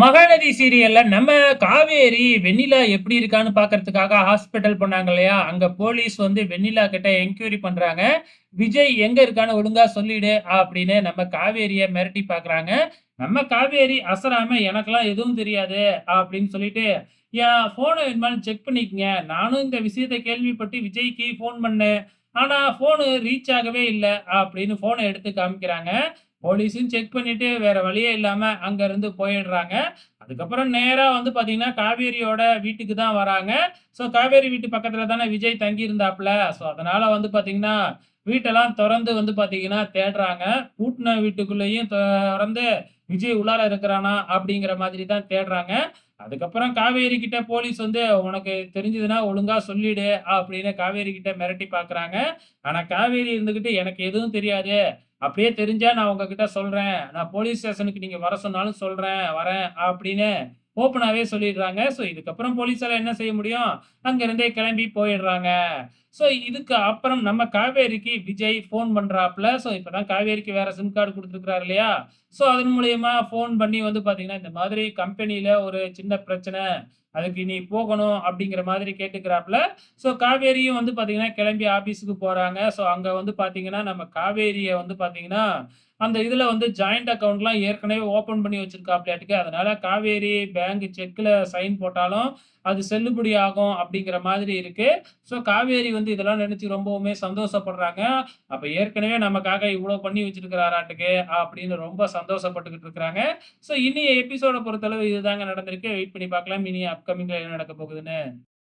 மகாநதி சீரியல்ல நம்ம காவேரி வெண்ணிலா எப்படி இருக்கான்னு பார்க்கறதுக்காக ஹாஸ்பிட்டல் போனாங்க இல்லையா? அங்க போலீஸ் வந்து வெண்ணிலா கிட்ட என்கொயரி பண்றாங்க. "விஜய் எங்க இருக்கான்னு ஒழுங்கா சொல்லிடு" அப்படின்னு நம்ம காவேரிய மிரட்டி பார்க்குறாங்க. நம்ம காவேரி அசராம "எனக்கெல்லாம் எதுவும் தெரியாது" அப்படின்னு சொல்லிட்டு, "என் போனை வேணுமாலும் செக் பண்ணிக்கங்க. நானும் இந்த விஷயத்தை கேள்விப்பட்டு விஜய்க்கு ஃபோன் பண்ணேன். ஆனா ஃபோனு ரீச் ஆகவே இல்லை அப்படின்னு போனை எடுத்து காமிக்கிறாங்க. போலீஸும் செக் பண்ணிட்டு வேற வழியே இல்லாம அங்கருந்து போயிடுறாங்க. அதுக்கப்புறம் நேரா வந்து பார்த்தீங்கன்னா, காவேரியோட வீட்டுக்கு தான் வராங்க. ஸோ காவேரி வீட்டு பக்கத்துல தானே விஜய் தங்கியிருந்தாப்ல. ஸோ அதனால வந்து பார்த்தீங்கன்னா, வீட்டெல்லாம் திறந்து வந்து பார்த்தீங்கன்னா தேடுறாங்க. பூட்டின வீட்டுக்குள்ளேயும் திறந்து விஜய் உள்ளார இருக்கிறானா? அப்படிங்கிற மாதிரி தான் தேடுறாங்க. அதுக்கப்புறம் காவேரி கிட்ட போலீஸ் வந்து "உனக்கு தெரிஞ்சதுன்னா ஒழுங்கா சொல்லிடு" அப்படின்னு காவேரி கிட்ட மிரட்டி பார்க்குறாங்க. ஆனா காவேரி இருந்துகிட்டு "எனக்கு எதுவும் தெரியாது. அப்படியே தெரிஞ்சா நான் உங்ககிட்ட சொல்றேன். நான் போலீஸ் ஸ்டேஷனுக்கு நீங்க வர சொன்னாலும் சொல்றேன், வரேன்" அப்படின்னு ஓப்பனாவே சொல்லிடுறாங்க. ஸோ இதுக்கப்புறம் போலீஸால என்ன செய்ய முடியும்? அங்கிருந்தே கிளம்பி போயிடுறாங்க. ஸோ இதுக்கு அப்புறம் நம்ம காவேரிக்கு விஜய் ஃபோன் பண்ணுறாப்புல ஸோ இப்பதான் காவேரிக்கு வேற சிம் கார்டு கொடுத்துருக்குறாரு இல்லையா? ஸோ அதன் மூலயமா ஃபோன் பண்ணி வந்து பார்த்தீங்கன்னா, "இந்த மாதிரி கம்பெனில ஒரு சின்ன பிரச்சனை. அதுக்கு நீ போகணும்" அப்படிங்கிற மாதிரி கேட்டுக்கிறாப்புல ஸோ காவேரியும் வந்து பார்த்தீங்கன்னா, கிளம்பி ஆஃபீஸுக்கு போறாங்க. ஸோ அங்க வந்து பார்த்தீங்கன்னா, நம்ம காவேரியை வந்து பார்த்தீங்கன்னா, அந்த இதுல வந்து ஜாயிண்ட் அக்கவுண்ட்லாம் ஏற்கனவே ஓப்பன் பண்ணி வச்சிருக்காப்லயாட்டுக்கு. அதனால காவேரி பேங்க் செக்கில் சைன் போட்டாலும், அது செல்லுபடி ஆகும் அப்படிங்கிற மாதிரி இருக்கு. ஸோ காவேரி வந்து இதெல்லாம் நினைச்சு ரொம்பவுமே சந்தோஷப்படுறாங்க. அப்ப ஏற்கனவே நமக்காக இவ்வளவு பண்ணி வச்சிருக்கிறாராட்டுக்கு அப்படின்னு ரொம்ப சந்தோஷப்பட்டுக்கிட்டு இருக்கிறாங்க. ஸோ இனி எபிசோட பொறுத்தளவு இதுதாங்க நடந்திருக்கு. வெயிட் பண்ணி பார்க்கலாம். இனி அப்கமிங்ல என்ன நடக்க போகுதுன்னு.